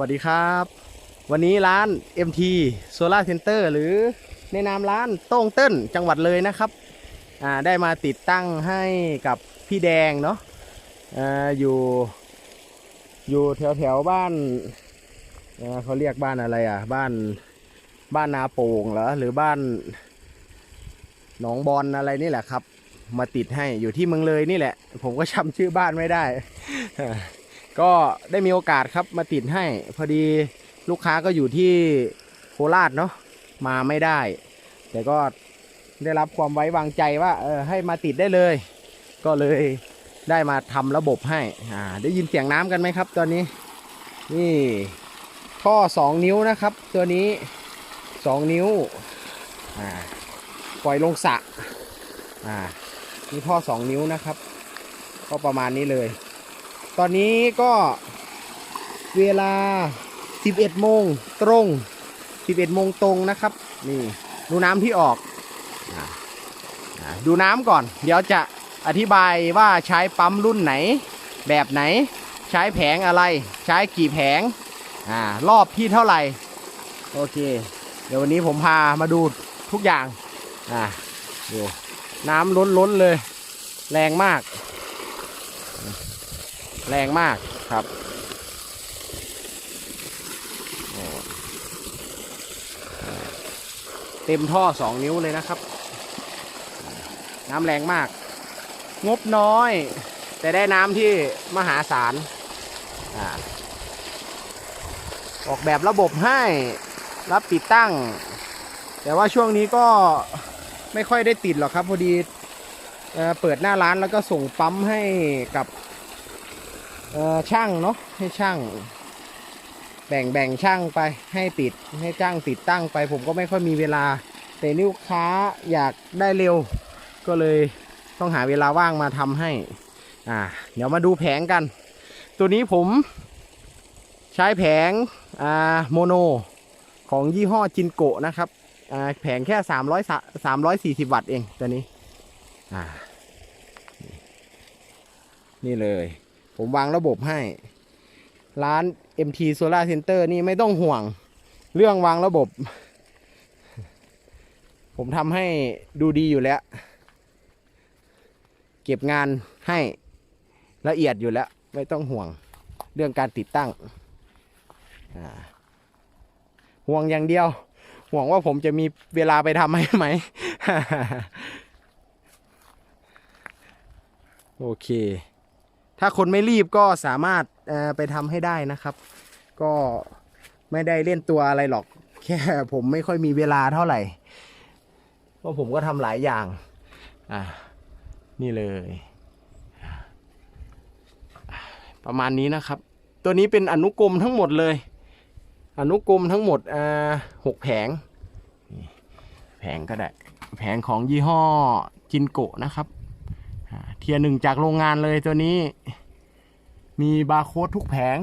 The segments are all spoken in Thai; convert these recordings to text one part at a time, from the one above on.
วัสดีครับ วันนี้ร้าน MT Solar Center หรือในนามร้านโต้งเติ้นจังหวัดเลยนะครับอ่าได้มาติดตั้งให้กับพี่แดงเนาะอ่าอยู่อยู่แถวแถวบ้านอ่าเขาเรียกบ้านอะไรอะ บ้านบ้านนาโป่งเหรอหรือบ้านหนองบอลอะไรนี่แหละครับ มาติดให้อยู่ที่เมืองเลยนี่แหละ ผมก็จำชื่อบ้านไม่ได้ ก็ได้มีโอกาสครับมาติดให้ พอดีลูกค้าก็อยู่ที่โคราชเนาะมาไม่ได้ แต่ก็ได้รับความไว้วางใจว่าเออให้มาติดได้เลย ก็เลยได้มาทำระบบให้อ่าได้ยินเสียงน้ำกันไหมครับ ตอนนี้ นี่ ท่อ2นิ้วนะครับ ตัวนี้2นิ้วอ่าปล่อยลงสระอ่านี่ท่อ2นิ้วนะครับ ก็ประมาณนี้เลย ตอนนี้ก็เวลา 11 โมงตรง 11 โมงตรงนะครับ นี่ดูน้ำที่ออก ดูน้ำก่อน เดี๋ยวจะอธิบายว่าใช้ปั๊มรุ่นไหน แบบไหน ใช้แผงอะไร ใช้กี่แผงอ่ารอบที่เท่าไหร่ โอเค เดี๋ยววันนี้ผมพามาดูทุกอย่างอ่าดูน้ำล้นล้นเลย แรงมาก แรงมากครับเต็มท่อสองนิ้วเลยนะครับ น้ำแรงมาก งบน้อย แต่ได้น้ำที่มหาศาลอออกแบบระบบให้รับติดตั้ง แต่ว่าช่วงนี้ก็ไม่ค่อยได้ติดหรอกครับ พอดีเอ่อเปิดหน้าร้านแล้วก็ส่งปั๊มให้กับ ช่างเนาะให้ช่าง แบ่งแบ่งช่างไปให้ติดให้จ้างติดตั้งไป ผมก็ไม่ค่อยมีเวลา แต่นี่ลูกค้าอยากได้เร็ว ก็เลยต้องหาเวลาว่างมาทำให้ อ่า เดี๋ยวมาดูแผงกัน ตัวนี้ผมใช้แผงอ่าโมโนของยี่ห้อจินโกะนะครับอ่าแผงแค่300 340 วัตต์เองตัวนี้อ่านี่เลย ผมวางระบบให้ ร้าน MT Solar Center นี่ไม่ต้องห่วง เรื่องวางระบบ ผมทำให้ดูดีอยู่แล้ว เก็บงานให้ละเอียดอยู่แล้ว ไม่ต้องห่วงเรื่องการติดตั้ง ห่วงอย่างเดียว ห่วงว่าผมจะมีเวลาไปทำให้ไหม โอเค ถ้าคนไม่รีบก็สามารถไปทำให้ได้นะครับ ก็ไม่ได้เล่นตัวอะไรหรอก แค่ผมไม่ค่อยมีเวลาเท่าไหร่เพราะผมก็ทำหลายอย่างอ่านี่เลย ประมาณนี้นะครับ ตัวนี้เป็นอนุกรมทั้งหมดเลย อนุกรมทั้งหมดอ่าหกแผง แผงก็ได้ แผงของยี่ห้อจินโกะนะครับ เทียร์หนึ่งจากโรงงานเลยตัวนี้ มีบาร์โค้ดทุกแผง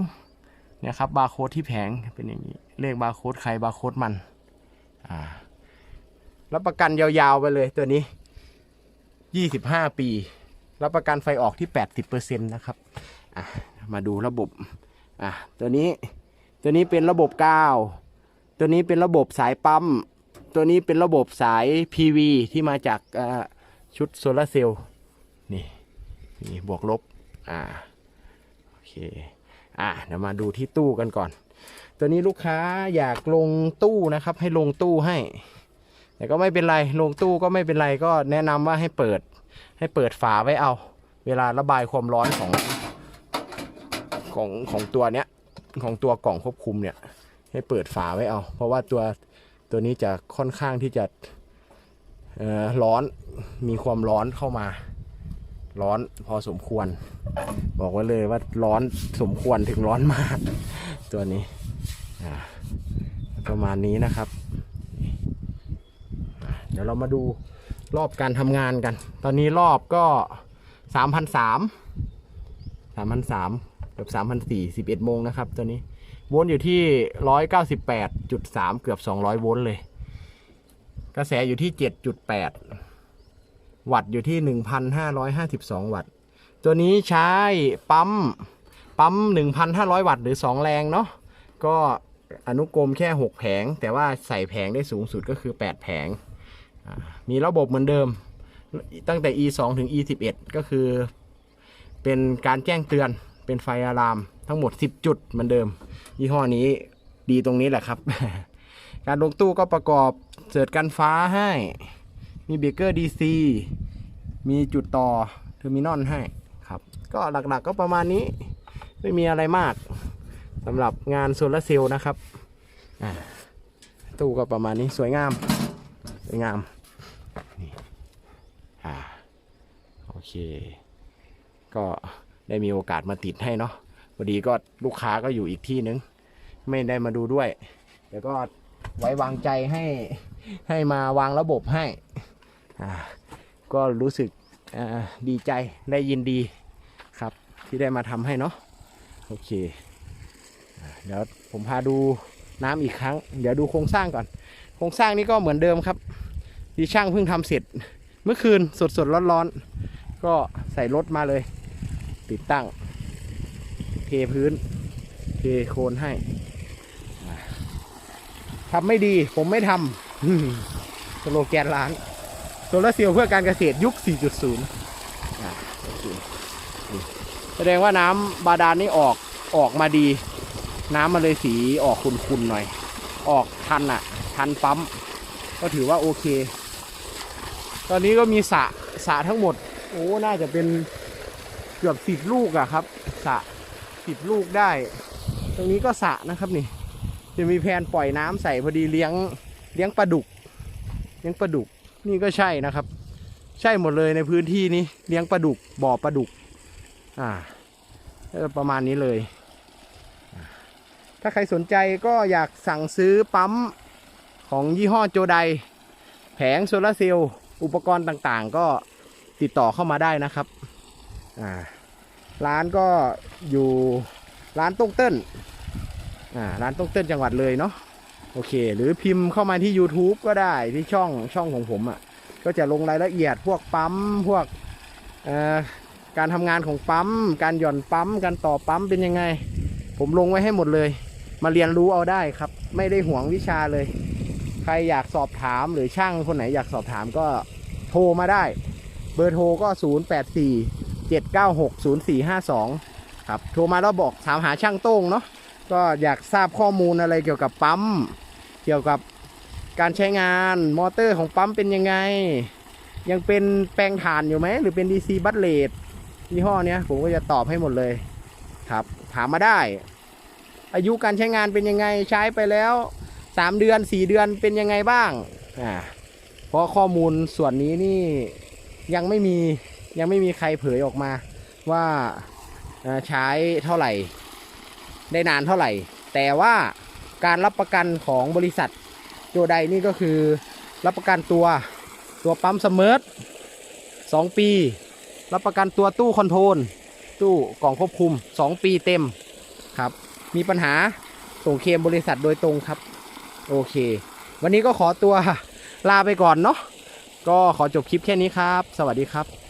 เนี่ยครับบาร์โค้ดที่แผงเป็นอย่างนี้เลขบาร์โค้ดใครบาร์โค้ดมันอ่ารับประกันยาวๆไปเลยตัวนี้25ปี รับประกันไฟออกที่80%นะครับอะมาดูระบบอะตัวนี้ตัวนี้เป็นระบบกาว ตัวนี้เป็นระบบสายปั๊ม ตัวนี้เป็นระบบสาย PV ที่มาจากชุดโซลาร์เซลล์ นี่บวกลบอ่าโอเคอ่าเดี๋ยวมาดูที่ตู้กันก่อน ตัวนี้ลูกค้าอยากลงตู้นะครับ ให้ลงตู้ให้ แต่ก็ไม่เป็นไรลงตู้ก็ไม่เป็นไรก็แนะนำว่าให้เปิด ให้เปิดฝาไว้เอา เวลาระบายความร้อนของของของตัวเนี้ยของตัวกล่องควบคุมเนี่ย ให้เปิดฝาไว้เอา เพราะว่าตัวตัวนี้จะค่อนข้างที่จะเอ่อร้อนมีความร้อนเข้ามา ร้อนพอสมควร บอกไว้เลยว่าร้อนสมควรถึงร้อนมาก ตัวนี้ประมาณนี้นะครับ เดี๋ยวเรามาดูรอบการทำงานกัน ตอนนี้รอบก็สามพันสามสามพันสามเกือบสามพันสี่สิบเอ็ดโมงนะครับตัวนี้โวลต์อยู่ที่ร้อยเก้าสิบแปดจุดสามเกือบสองร้อยโวลต์เลย กระแสอยู่ที่เจ็ดจุดแปด วัตต์อยู่ที่ 1,552 วัตต์ ตัวนี้ใช้ปั๊ม ปั๊ม 1,500 วัตต์หรือ 2 แรงเนาะ ก็อนุกรมแค่ 6 แผง แต่ว่าใส่แผงได้สูงสุดก็คือ 8 แผง มีระบบเหมือนเดิม ตั้งแต่ e 2ถึง e 11ก็คือ เป็นการแจ้งเตือน เป็นไฟอะลาม ทั้งหมด 10 จุดเหมือนเดิม ยี่ห้อนี้ดีตรงนี้แหละครับ การลงตู้ก็ประกอบเสิร์ตกันฟ้าให้ มีเบรกเกอร์ DC มีจุดต่อเทอร์มินอลให้ครับ ก็หลักๆก็ประมาณนี้ไม่มีอะไรมากสำหรับงานโซลาร์เซลล์นะครับตู้ก็ประมาณนี้สวยงาม สวยงามนี่อ่าโอเค ก็ได้มีโอกาสมาติดให้เนาะพอดีก็ลูกค้าก็อยู่อีกที่นึง ไม่ได้มาดูด้วย เดี๋ยวก็ไว้วางใจให้ให้มาวางระบบให้ ก็รู้สึกดีใจได้ยินดีครับที่ได้มาทำให้เนาะโอเคเดี๋ยวผมพาดูน้ำอีกครั้ง เดี๋ยวดูโครงสร้างก่อน โครงสร้างนี้ก็เหมือนเดิมครับ ที่ช่างเพิ่งทำเสร็จ เมื่อคืนสดสดร้อนๆ ก็ใส่รถมาเลย ติดตั้ง เทพื้น เทโคนให้ทำไม่ดีผมไม่ทำสโลแกนร้าน โซลาร์เซลล์เพื่อการเกษตรยุค 4.0อ่าโอเคนี่แสดงว่าน้ำบาดาลนี่ออกออกมาดี น้ำมันเลยสีออกขุ่นๆหน่อย ออกทันอะ ทันปั๊ม ก็ถือว่าโอเค ตอนนี้ก็มีสระสระทั้งหมด โอ้ น่าจะเป็นเกือบสิบลูกอะครับสระสิบลูกได้ ตรงนี้ก็สระนะครับนี่ จะมีแพนปล่อยน้ำใส่พอดีเลี้ยงเลี้ยงปลาดุก เลี้ยงปลาดุก นี่ก็ใช่นะครับ ใช่หมดเลยในพื้นที่นี้เลี้ยงปลาดุกบ่อปลาดุก อ่าประมาณนี้เลย ถ้าใครสนใจก็อยากสั่งซื้อปั๊มของยี่ห้อโจไดแผงโซลาร์เซลล์อุปกรณ์ต่างๆ ก็ติดต่อเข้ามาได้นะครับอ่าร้านก็อยู่ร้านต้งเต้นอ่าร้านต้งเต้นจังหวัดเลยเนาะ โอเค หรือพิมพ์เข้ามาที่ YouTube ก็ได้ที่ช่องช่องของผมอะ่ะ ก็จะลงรายละเอียดพวกปั๊มพวกการทำงานของปั๊ม การหย่อนปั๊ม การต่อปั๊มเป็นยังไง ผมลงไว้ให้หมดเลย มาเรียนรู้เอาได้ครับ ไม่ได้ห่วงวิชาเลย ใครอยากสอบถามหรือช่างคนไหนอยากสอบถามก็โทรมาได้ เบอร์โทรก็ 0 8 4 7 9 6 0 4 5 2 ครับ โทรมาแล้วบอกถามหาช่างโต้งเนาะก็อยากทราบข้อมูลอะไรเกี่ยวกับปั๊ม เกี่ยวกับการใช้งานมอเตอร์ของปั๊มเป็นยังไง ยังเป็นแปลงถ่านอยู่ไหม หรือเป็น DC บัตเลดยี่ห้อเนี้ยผมก็จะตอบให้หมดเลยครับ ถามมาได้ อายุการใช้งานเป็นยังไงใช้ไปแล้ว 3 เดือน 4 เดือนเป็นยังไงบ้างอ่าเพราะข้อมูลส่วนนี้นี่ยังไม่มียังไม่มีใครเผยออกมาว่าใช้เท่าไหร่ ได้นานเท่าไหร่ แต่ว่า การรับประกันของบริษัทโจไดนี่ก็คือรับประกันตัวตัวปั๊มเสมอสองปี รับประกันตัวตู้คอนโทรลตู้กล่องควบคุม 2 ปีเต็มครับ มีปัญหาส่งเคมบริษัทโดยตรงครับ โอเค วันนี้ก็ขอตัวลาไปก่อนเนาะก็ขอจบคลิปแค่นี้ครับ สวัสดีครับ